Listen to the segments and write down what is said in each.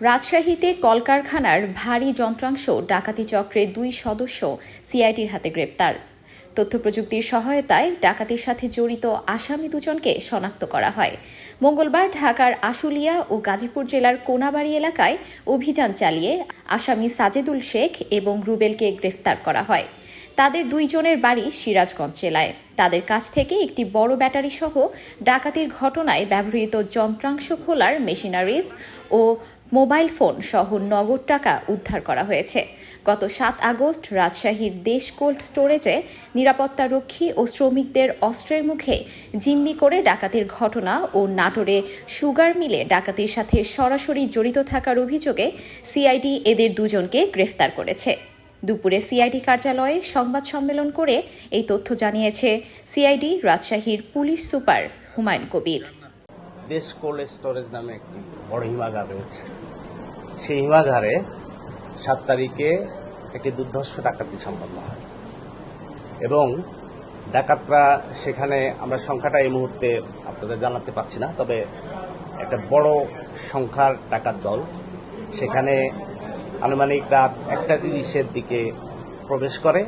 রাজশাহীতে কলকারখানার ভারী যন্ত্রাংশ ডাকাতি চক্রের দুই সদস্য সিআইটির হাতে গ্রেপ্তার। তথ্য প্রযুক্তির সহায়তায় ডাকাতির সাথে জড়িত আসামি দুজনকে শনাক্ত করা হয়। মঙ্গলবার ঢাকার আশুলিয়া ও গাজীপুর জেলার কোনাবাড়ি এলাকায় অভিযান চালিয়ে আসামি সাজেদুল শেখ এবং রুবেলকে গ্রেফতার করা হয়। তাদের দুইজনের বাড়ি সিরাজগঞ্জ জেলায়। তাদের কাছ থেকে একটি বড় ব্যাটারি সহ ডাকাতির ঘটনায় ব্যবহৃত যন্ত্রাংশ খোলার মেশিনারিজ ও মোবাইল ফোন সহ নগদ টাকা উদ্ধার করা হয়েছে। গত সাত আগস্ট রাজশাহীর দেশ কোল্ড স্টোরেজে নিরাপত্তারক্ষী ও শ্রমিকদের অস্ত্রের মুখে জিম্মি করে ডাকাতির ঘটনা ও নাটোরে সুগার মিলে ডাকাতির সাথে সরাসরি জড়িত থাকার অভিযোগে সিআইডি এদের দুজনকে গ্রেফতার করেছে। দুপুরে সিআইডি কার্যালয়ে সংবাদ সম্মেলন করে এই তথ্য জানিয়েছে সিআইডি রাজশাহীর পুলিশ সুপার হুমায়ুন কবির। দেশ কোল্ড স্টোরেজ নামে একটি বড় হিমাগার রয়েছে। সেই হিমাগারে সাত তারিখে একটি দুর্ধর্ষ ডাকাতি সম্পন্ন হয়। এবং ডাকাতরা সেখানে আমরা সংখ্যাটা এই মুহূর্তে আপনাদের জানাতে পারছি না, তবে একটা বড় সংখ্যার ডাকাত দল সেখানে আনুমানিক রাত একটা তিরিশের দিকে প্রবেশ করে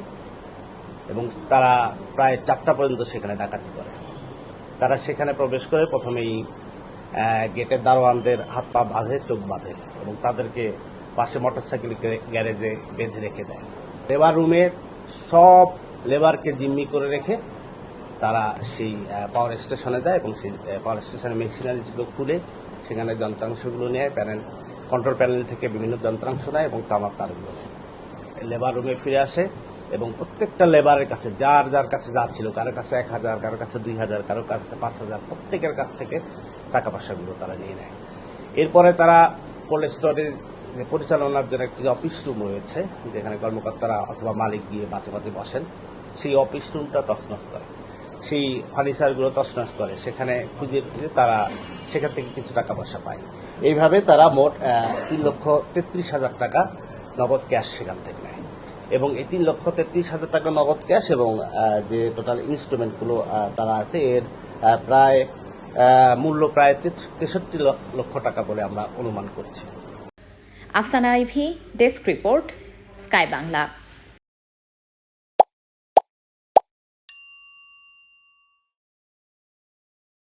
এবং তারা প্রায় চারটা পর্যন্ত সেখানে ডাকাতি করে। তারা সেখানে প্রবেশ করে প্রথমেই গেটের দারোয়ানদের হাত পা বাঁধে, চোখ বাঁধে এবং তাদেরকে পাশে মোটরসাইকেল গ্যারেজে বেঁধে রেখে দেয়। লেবার রুমে সব লেবারকে জিম্মি করে রেখে তারা সেই পাওয়ার স্টেশনে যায় এবং সেই পাওয়ার স্টেশনের মেশিনারিজগুলো খুলে সেখানে যন্ত্রাংশগুলো নেয়, প্যানেল কন্ট্রোল প্যানেল থেকে বিভিন্ন যন্ত্রাংশ নেয় এবং তামার তারগুলো লেবার রুমে ফিরে আসে এবং প্রত্যেকটা লেবারের কাছে, যার যার কাছে যা ছিল কারোর কাছে এক হাজার কারোর কাছে দুই হাজার কারোর কাছে পাঁচ হাজার, প্রত্যেকের কাছ থেকে টাকা পয়সাগুলো তারা নিয়ে নেয়। এরপরে তারা কোল্ড স্টোরেজ যে পরিচালনার জন্য একটি অফিস রুম রয়েছে, যেখানে কর্মকর্তারা অথবা মালিক গিয়ে মাঝে মাঝে বসেন। সেই অফিস রুমটা তছনছ করে। সেই ফার্নিচারগুলো তছনছ করে। সেখানে খুঁজে তারা সেখান থেকে কিছু টাকা পয়সা পায়। এইভাবে তারা মোট তিন লক্ষ তেত্রিশ হাজার টাকা নগদ ক্যাশ সেখান থেকে নেয়। এবং এই তিন লক্ষ তেত্রিশ হাজার টাকা নগদ ক্যাশ এবং যে টোটাল ইনস্ট্রুমেন্টগুলো তারা আছে, এর প্রায় মূল্য প্রায় তেষট্টি লক্ষ টাকা বলে আমরা অনুমান করছি। Afsana Ivy, desk report, Sky Bangla.